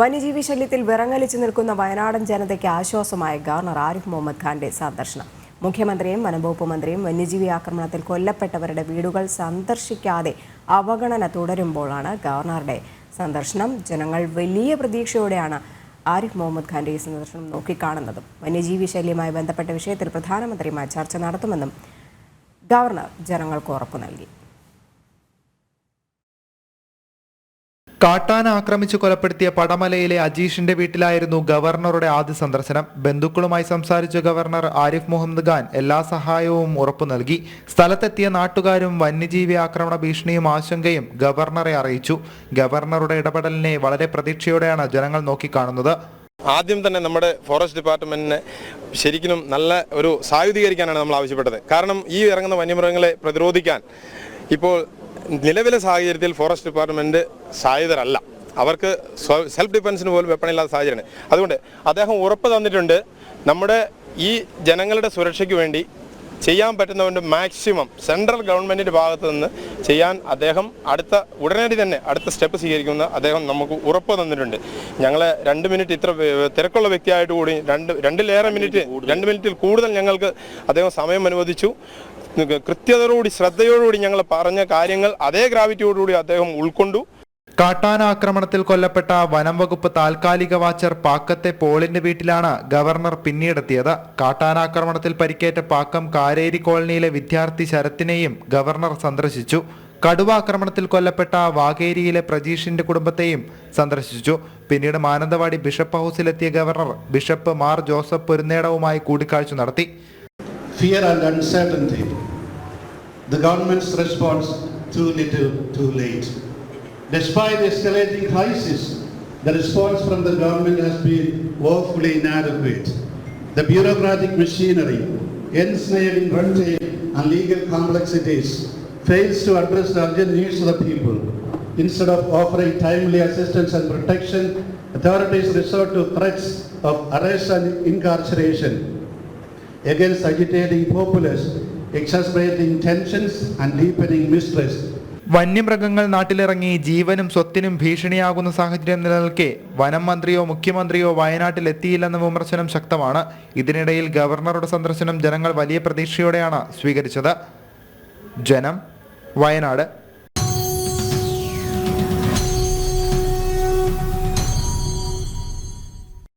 വന്യജീവി ശല്യത്തിൽ വിറങ്ങലിച്ചു നിൽക്കുന്ന വയനാടൻ ജനതയ്ക്ക് ആശ്വാസമായ ഗവർണർ ആരിഫ് മുഹമ്മദ് ഖാന്റെ സന്ദർശനം. മുഖ്യമന്ത്രിയും വനംവകുപ്പ് മന്ത്രിയും വന്യജീവി ആക്രമണത്തിൽ കൊല്ലപ്പെട്ടവരുടെ വീടുകൾ സന്ദർശിക്കാതെ അവഗണന തുടരുമ്പോഴാണ് ഗവർണറുടെ സന്ദർശനം. ജനങ്ങൾ വലിയ പ്രതീക്ഷയോടെയാണ് ആരിഫ് മുഹമ്മദ് ഖാന്റെ ഈ സന്ദർശനം നോക്കിക്കാണുന്നതും. വന്യജീവി ശല്യവുമായി ബന്ധപ്പെട്ട വിഷയത്തിൽ പ്രധാനമന്ത്രിയുമായി ചർച്ച നടത്തുമെന്നും ഗവർണർ ജനങ്ങൾക്ക് ഉറപ്പു നൽകി. കാട്ടാന ആക്രമിച്ചു കൊലപ്പെടുത്തിയ പടമലയിലെ അജീഷിന്റെ വീട്ടിലായിരുന്നു ഗവർണറുടെ ആദ്യ സന്ദർശനം. ബന്ധുക്കളുമായി സംസാരിച്ച ഗവർണർ ആരിഫ് മുഹമ്മദ് ഖാൻ എല്ലാ സഹായവും ഉറപ്പു നൽകി. സ്ഥലത്തെത്തിയ നാട്ടുകാരും വന്യജീവി ആക്രമണ ഭീഷണിയും ആശങ്കയും ഗവർണറെ അറിയിച്ചു. ഗവർണറുടെ ഇടപെടലിനെ വളരെ പ്രതീക്ഷയോടെയാണ് ജനങ്ങൾ നോക്കിക്കാണുന്നത്. ആദ്യം തന്നെ നമ്മുടെ ഫോറസ്റ്റ് ഡിപ്പാർട്ട്മെന്റിനെ ശരിക്കും നല്ല ഒരു സായുധീകരിക്കാനാണ് നമ്മൾ ആവശ്യപ്പെട്ടത്. കാരണം ഈ ഇറങ്ങുന്ന വന്യമൃഗങ്ങളെ പ്രതിരോധിക്കാൻ ഇപ്പോൾ നിലവിലെ സാഹചര്യത്തിൽ ഫോറസ്റ്റ് ഡിപ്പാർട്ട്മെന്റ് സായുധരല്ല. അവർക്ക് സെൽഫ് ഡിഫൻസിന് പോലും വെപ്പണില്ലാത്ത സാഹചര്യമാണ്. അതുകൊണ്ട് അദ്ദേഹം ഉറപ്പ് തന്നിട്ടുണ്ട് നമ്മുടെ ഈ ജനങ്ങളുടെ സുരക്ഷയ്ക്ക് വേണ്ടി ചെയ്യാൻ പറ്റുന്നവന്റെ മാക്സിമം സെൻട്രൽ ഗവൺമെന്റിന്റെ ഭാഗത്ത് നിന്ന് ചെയ്യാൻ അദ്ദേഹം അടുത്ത ഉടനടി തന്നെ അടുത്ത സ്റ്റെപ്പ് സ്വീകരിക്കുമെന്ന് അദ്ദേഹം നമുക്ക് ഉറപ്പ് തന്നിട്ടുണ്ട്. ഞങ്ങൾ രണ്ട് മിനിറ്റ് ഇത്ര തിരക്കുള്ള വ്യക്തിയായിട്ട് കൂടി രണ്ട് രണ്ടിലേറെ മിനിറ്റ് രണ്ട് മിനിറ്റിൽ കൂടുതൽ ഞങ്ങൾക്ക് അദ്ദേഹം സമയം അനുവദിച്ചു. കൃത്യതയോടുകൂടി ശ്രദ്ധയോടുകൂടി ഞങ്ങൾ പറഞ്ഞ കാര്യങ്ങൾ അതേ ഗ്രാവിറ്റിയോടുകൂടി അദ്ദേഹം ഉൾക്കൊണ്ടു. കാട്ടാന ആക്രമണത്തിൽ കൊല്ലപ്പെട്ട വനം വകുപ്പ് താൽക്കാലിക വാച്ചർ പാക്കത്തെ പോളിന്റെ വീട്ടിലാണ് ഗവർണർ പിന്നീടെത്തിയത്. കാട്ടാനാക്രമണത്തിൽ പരിക്കേറ്റ പാക്കം കാരേരി കോളനിയിലെ വിദ്യാർത്ഥി ശരത്തിനെയും ഗവർണർ സന്ദർശിച്ചു. കടുവ ആക്രമണത്തിൽ കൊല്ലപ്പെട്ട വാഗേരിയിലെ പ്രജീഷിന്റെ കുടുംബത്തെയും സന്ദർശിച്ചു. പിന്നീട് മാനന്തവാടി ബിഷപ്പ് ഹൗസിലെത്തിയ ഗവർണർ ബിഷപ്പ് മാർ ജോസഫ് പൊരുന്നേടവുമായി കൂടിക്കാഴ്ച നടത്തി. Fear and uncertainty. The government's response too little, too late. Despite the escalating crisis, the response from the government has been woefully inadequate. The bureaucratic machinery, ensnaring red and legal complexities, fails to address the urgent needs of the people. Instead of offering timely assistance and protection, authorities resort to threats of arrest and incarceration against agitating populace, exacerbating tensions and deepening mistrust. വന്യമൃഗങ്ങൾ നാട്ടിലിറങ്ങി ജീവനും സ്വത്തിനും ഭീഷണിയാകുന്ന സാഹചര്യം നിലനിൽക്കെ വനം മന്ത്രിയോ മുഖ്യമന്ത്രിയോ വയനാട്ടിൽ എത്തിയില്ലെന്ന വിമർശനം ശക്തമാണ് ഇതിനിടയിൽ ഗവർണറുടെ സന്ദർശനം ജനങ്ങൾ വലിയ പ്രതീക്ഷയോടെയാണ് സ്വീകരിച്ചത് ജനം വയനാട്